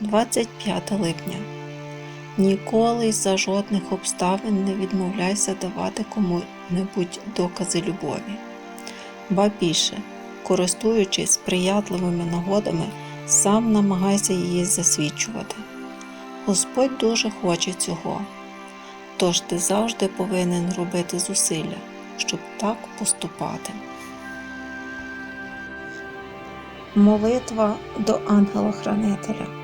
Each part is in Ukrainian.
25 липня. Ніколи за жодних обставин не відмовляйся давати кому-небудь докази любові. Ба більше, користуючись сприятливими нагодами, сам намагайся її засвідчувати. Господь дуже хоче цього, тож ти завжди повинен робити зусилля, щоб так поступати. Молитва до ангела-хранителя.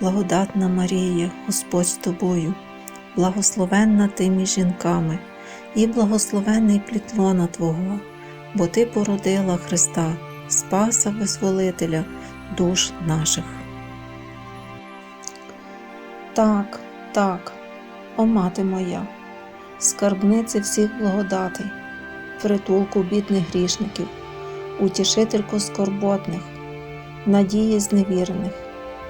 благодатна Марія, Господь з тобою, благословенна ти між жінками, і благословенний плід лона Твого, бо Ти породила Христа, Спаса Визволителя душ наших. Так, так, о мати моя, скарбниці всіх благодатей, притулку бідних грішників, утішителько скорботних, надії зневірених